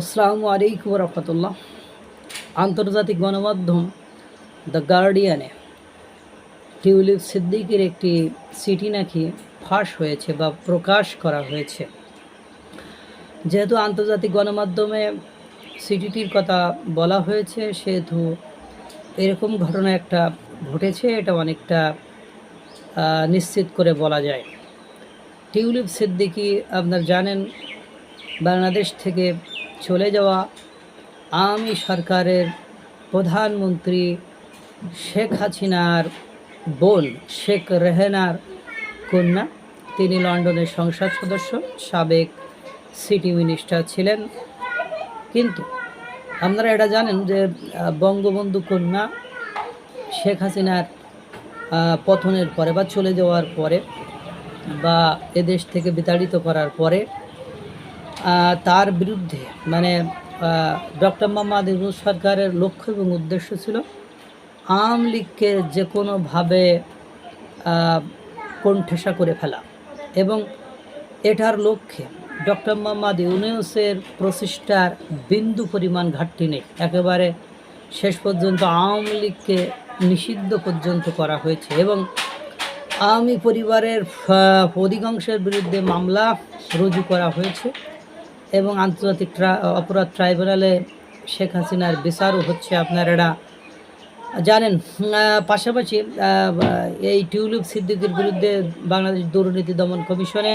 আসসালামু আলাইকুম রহমতুল্লাহ। আন্তর্জাতিক গণমাধ্যম দ্য গার্ডিয়ানে টিউলিপ সিদ্দিকের একটি সিটি নাকি ফাঁস হয়েছে বা প্রকাশ করা হয়েছে। যেহেতু আন্তর্জাতিক গণমাধ্যমে সিটিটির কথা বলা হয়েছে, সেহেতু এরকম ঘটনা একটা ঘটেছে, এটা অনেকটা নিশ্চিত করে বলা যায়। টিউলিপ সিদ্দিকি আপনার জানেন, বাংলাদেশ থেকে চলে যাওয়া আমি সরকারের প্রধানমন্ত্রী শেখ হাসিনার বোন শেখ রেহেনার কন্যা। তিনি লন্ডনের সংসদ সদস্য সাবেক সিটি মিনিস্টার ছিলেন। কিন্তু আপনারা এটা জানেন যে বঙ্গবন্ধু কন্যা শেখ হাসিনার আহ, পতনের পরে বা চলে যাওয়ার পরে বা এদেশ থেকে বিতাড়িত করার পরে তার বিরুদ্ধে মানে ডক্টর মোহাম্মদ ইউনুস সরকারের লক্ষ্য এবং উদ্দেশ্য ছিল আওয়ামী লীগকে যে কোনোভাবে কোণঠাসা করে ফেলা এবং এটার লক্ষ্যে ডক্টর মোহাম্মদ ইউনুসের প্রচেষ্টার বিন্দু পরিমাণ ঘাটতি নেই। একেবারে শেষ পর্যন্ত আওয়ামী লীগকে নিষিদ্ধ পর্যন্ত করা হয়েছে এবং আওয়ামী পরিবারের অধিকাংশের বিরুদ্ধে মামলা রুজু করা হয়েছে। এবং আন্তর্জাতিক অপরাধ ট্রাইব্যুনালে শেখ হাসিনার বিচারও হচ্ছে আপনার এরা। জানেন পাশাপাশি এই টিউলিপ সিদ্দিকের বিরুদ্ধে বাংলাদেশ দুর্নীতি দমন কমিশনে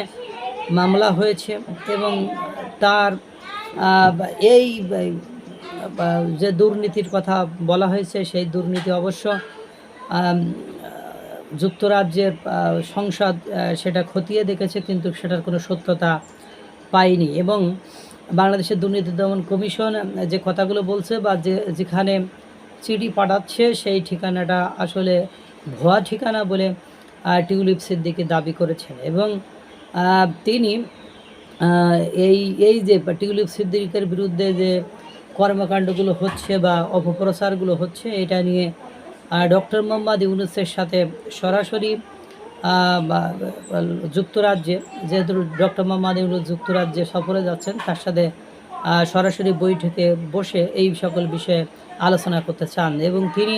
মামলা হয়েছে এবং তার এই যে দুর্নীতির কথা বলা হয়েছে, সেই দুর্নীতি অবশ্য যুক্তরাজ্যের সংসদ সেটা খতিয়ে দেখেছে, কিন্তু সেটার কোনো সত্যতা পায়নি এবং বাংলাদেশের দুর্নীতি দমন কমিশন যে কথাগুলো বলছে বা যে যেখানে চিঠি পাঠাচ্ছে সেই ঠিকানাটা আসলে ভুয়া ঠিকানা বলে টিউলিপ সিদ্দিকি দাবি করেছেন এবং তিনি এই এই যে টিউলিপ সিদ্দিকের বিরুদ্ধে যে কর্মকাণ্ডগুলো হচ্ছে বা অপপ্রচারগুলো হচ্ছে, এটা নিয়ে ডক্টর মোহাম্মদ ইউনুসের সাথে সরাসরি যুক্তরাজ্যে, যেহেতু ডক্টর মোহাম্মদ ইউনুস যুক্তরাজ্যে সফরে যাচ্ছেন, তার সাথে সরাসরি বৈঠকে বসে এই সকল বিষয়ে আলোচনা করতে চান এবং তিনি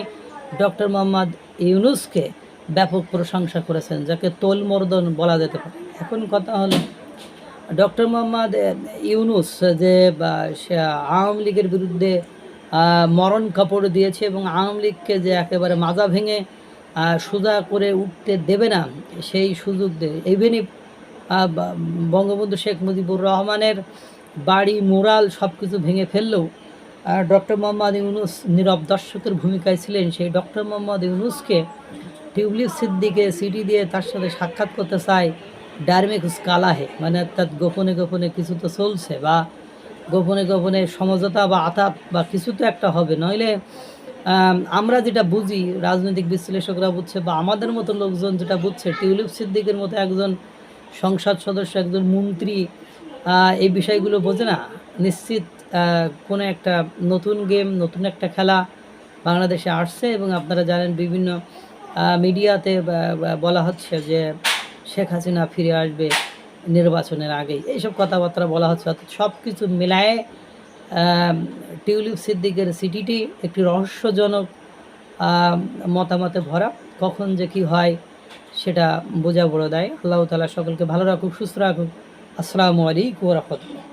ডক্টর মোহাম্মদ ইউনুসকে ব্যাপক প্রশংসা করেছেন, যাকে তোলমর্দন বলা যেতে পারে। এখন কথা হলো, ডক্টর মোহাম্মদ ইউনুস যে আওয়ামী লীগের বিরুদ্ধে মরণ কাপড় দিয়েছে এবং আওয়ামী লীগকে যে একেবারে মাজা ভেঙে সোজা করে উঠতে দেবে না। সেই সুযোগ দেয় ইভেন বঙ্গবন্ধু শেখ মুজিবুর রহমানের বাড়ি, মোরাল সব কিছু ভেঙে ফেললেও ডক্টর মোহাম্মদ ইউনুস নীরব দর্শকের ভূমিকায় ছিলেন। সেই ডক্টর মোহাম্মদ ইউনুসকে টিউলিপ সিদ্দিকে সিটি দিয়ে তার সাথে সাক্ষাৎ করতে চায় ডারমে কুছ কালা হে মানে অর্থাৎ গোপনে গোপনে কিছু তো চলছে বা গোপনে গোপনে সমঝোতা বা আতাপ বা কিছু তো একটা হবে। নইলে আমরা যেটা বুঝি, রাজনৈতিক বিশ্লেষকরা বুঝছে বা আমাদের মতো লোকজন যেটা বুঝছে, টিউলিপ সিদ্দিকের মতো একজন সংসদ সদস্য, একজন মন্ত্রী এই বিষয়গুলো বোঝে না। নিশ্চিত কোনো একটা নতুন গেম, নতুন একটা খেলা বাংলাদেশে আসছে এবং আপনারা জানেন বিভিন্ন মিডিয়াতে বলা হচ্ছে যে শেখ হাসিনা ফিরে আসবে নির্বাচনের আগেই। এইসব কথাবার্তা বলা হচ্ছে, অর্থাৎ সব কিছু মিলায়ে টিউলিপ সিদ্দিকের সিটিটি একটি রহস্যজনক মতামতে ভরা। কখন যে কি হয় সেটা বোঝা বড় দেয়। আল্লাহ তালা সকলকে ভালো রাখুক, সুস্থ রাখুক। আসসালামু আলাইকুম রহমতুল্লাহ।